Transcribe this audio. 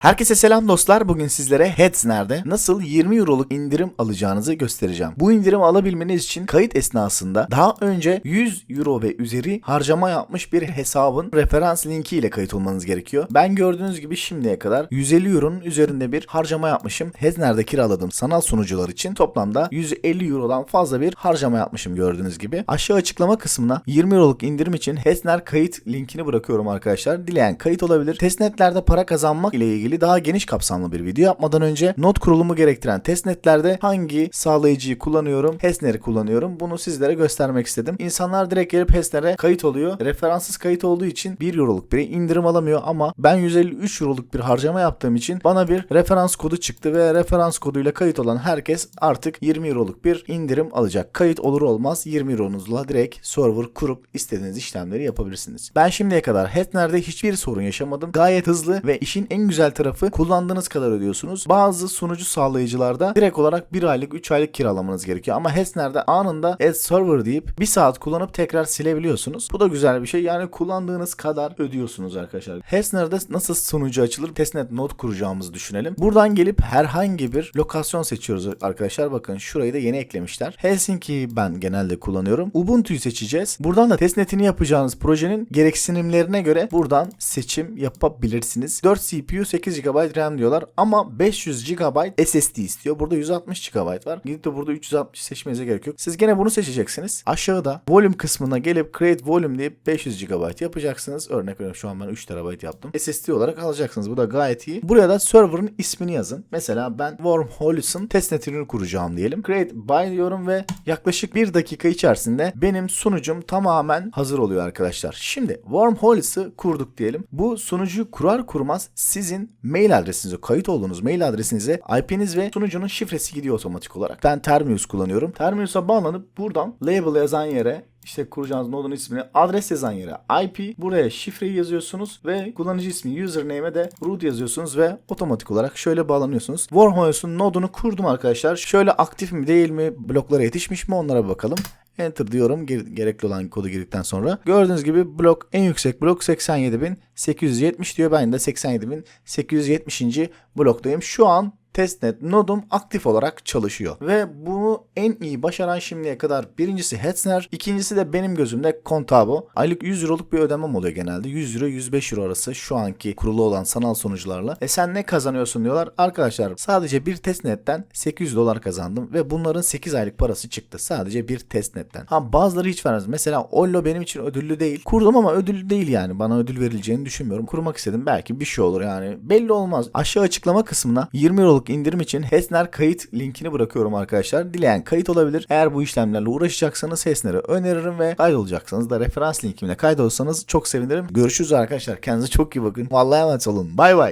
Herkese selam dostlar. Bugün sizlere Headsner'de nasıl 20 euroluk indirim alacağınızı göstereceğim. Bu indirimi alabilmeniz için kayıt esnasında daha önce 100 euro ve üzeri harcama yapmış bir hesabın referans linki ile kayıt olmanız gerekiyor. Ben gördüğünüz gibi şimdiye kadar 150 euronun üzerinde bir harcama yapmışım. Headsner'de kiraladığım sanal sunucular için toplamda 150 eurodan fazla bir harcama yapmışım gördüğünüz gibi. Aşağı açıklama kısmına 20 euroluk indirim için Headsner kayıt linkini bırakıyorum arkadaşlar. Dileyen kayıt olabilir. Testnetlerde para kazanmak ile ilgili daha geniş kapsamlı bir video yapmadan önce not kurulumu gerektiren testnetlerde hangi sağlayıcıyı kullanıyorum, Hesner'i kullanıyorum. Bunu sizlere göstermek istedim. İnsanlar direkt gelip Hesner'e kayıt oluyor. Referanssız kayıt olduğu için 1 euroluk bir indirim alamıyor ama ben 153 euroluk bir harcama yaptığım için bana bir referans kodu çıktı ve referans koduyla kayıt olan herkes artık 20 euroluk bir indirim alacak. Kayıt olur olmaz 20 euronuzla direkt server kurup istediğiniz işlemleri yapabilirsiniz. Ben şimdiye kadar Hesner'de hiçbir sorun yaşamadım. Gayet hızlı ve işin en güzel tarafı kullandığınız kadar ödüyorsunuz. Bazı sunucu sağlayıcılarda direkt olarak 1 aylık 3 aylık kiralamanız gerekiyor. Ama Hesner'de anında add server deyip 1 saat kullanıp tekrar silebiliyorsunuz. Bu da güzel bir şey. Yani kullandığınız kadar ödüyorsunuz arkadaşlar. Hesner'de nasıl sunucu açılır? Testnet node kuracağımızı düşünelim. Buradan gelip herhangi bir lokasyon seçiyoruz arkadaşlar. Bakın şurayı da yeni eklemişler. Helsinki ben genelde kullanıyorum. Ubuntu'yu seçeceğiz. Buradan da testnetini yapacağınız projenin gereksinimlerine göre buradan seçim yapabilirsiniz. 4 CPU 8 GB RAM diyorlar ama 500 GB SSD istiyor. Burada 160 GB var. Gidip de burada 360 seçmenize gerek yok. Siz gene bunu seçeceksiniz. Aşağıda volume kısmına gelip create volume deyip 500 GB yapacaksınız. Örnek veriyorum şu an ben 3 TB yaptım. SSD olarak alacaksınız. Bu da gayet iyi. Buraya da server'ın ismini yazın. Mesela ben Wormholes'ın testnetini kuracağım diyelim. Create by diyorum ve yaklaşık 1 dakika içerisinde benim sunucum tamamen hazır oluyor arkadaşlar. Şimdi Wormholes'ı kurduk diyelim. Bu sunucuyu kurar kurmaz sizin mail adresinize kayıt olduğunuz mail adresinize IP'niz ve sunucunun şifresi gidiyor otomatik olarak. Ben Terminus kullanıyorum. Terminus'a bağlanıp buradan label yazan yere işte kuracağınız nodun ismini adres yazan yere IP buraya şifreyi yazıyorsunuz ve kullanıcı ismi username'e de root yazıyorsunuz ve otomatik olarak şöyle bağlanıyorsunuz. Wormholes'un nodunu kurdum arkadaşlar. Şöyle aktif mi değil mi bloklara yetişmiş mi onlara bakalım. Enter diyorum ger- gerekli olan kodu girdikten sonra. Gördüğünüz gibi blok en yüksek blok 87.870 diyor. Ben de 87.870. bloktayım. Şu an testnet nodum aktif olarak çalışıyor. Ve bunu en iyi başaran şimdiye kadar birincisi Hetzner, ikincisi de benim gözümde Contabo. Aylık 100 euroluk bir ödemem oluyor genelde. 100 euro 105 euro arası şu anki kurulu olan sanal sonuçlarla. E sen ne kazanıyorsun diyorlar. Arkadaşlar sadece bir testnetten 800 dolar kazandım ve bunların 8 aylık parası çıktı. Sadece bir testnetten. Ha bazıları hiç vermez. Mesela Ollo benim için ödüllü değil. Kurdum ama ödüllü değil yani. Bana ödül verileceğini düşünmüyorum. Kurmak istedim. Belki bir şey olur yani. Belli olmaz. Aşağı açıklama kısmına 20 euroluk indirim için Hesner kayıt linkini bırakıyorum arkadaşlar. Dileyen kayıt olabilir. Eğer bu işlemlerle uğraşacaksanız Hesner'i öneririm ve kaydolacaksanız da referans linkimle kaydolursanız çok sevinirim. Görüşürüz arkadaşlar. Kendinize çok iyi bakın. Vallahi emanet olun. Bay bay.